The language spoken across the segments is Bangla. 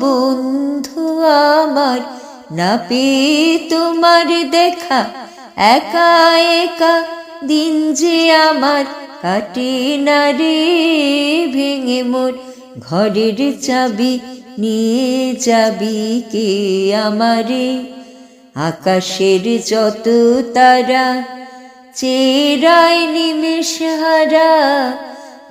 বন্ধু আমার, না পেয়ে তোমার দেখা, একা একা দিন যে আমার কাটে না রে ভেঙে মোর। ঘরের চাবি নিয়ে যাবি কে আমারে? আকাশের যত তারা, চেরায় নিমেষ হারা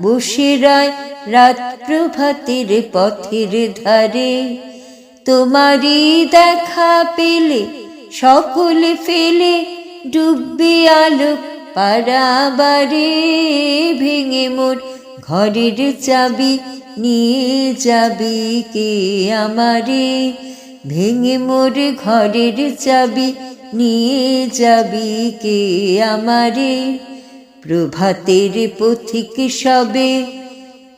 বসে রায় রাত প্রভাতের পথের ধারে। তোমারই দেখা পেলে, সকলে ফেলে, ডুববে আলোক পাড়াবারে ভেঙে মোর ঘরের চাবি, নিয়ে যাবি কে আমারে? ভেঙে মোর ঘরের চাবি, নিয়ে যাবি কে আমারে? প্রভাতের পথিক সবে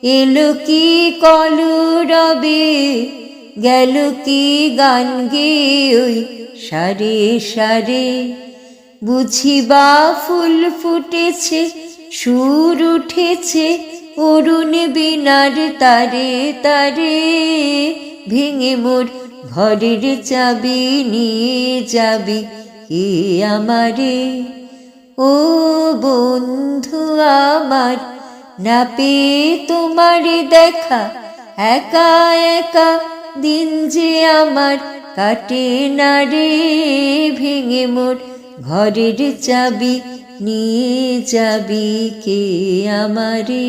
এলো কি কলু রবে গেল কি গান গে ওই সারে সারে? বুঝিবা ফুল ফুটেছে, সুর উঠেছে, অরুণ বিনার তারে তারে। ভেঙে মোর ঘরের চাবি নিয়ে যাবি কে আমারে? ও বন্ধু আমার, না পেয়ে তোমারে দেখা, একা একা দিন যে আমার কাটে না রে ভেঙে মোট ঘরের চাবি নিয়ে যাবি কে আমারে?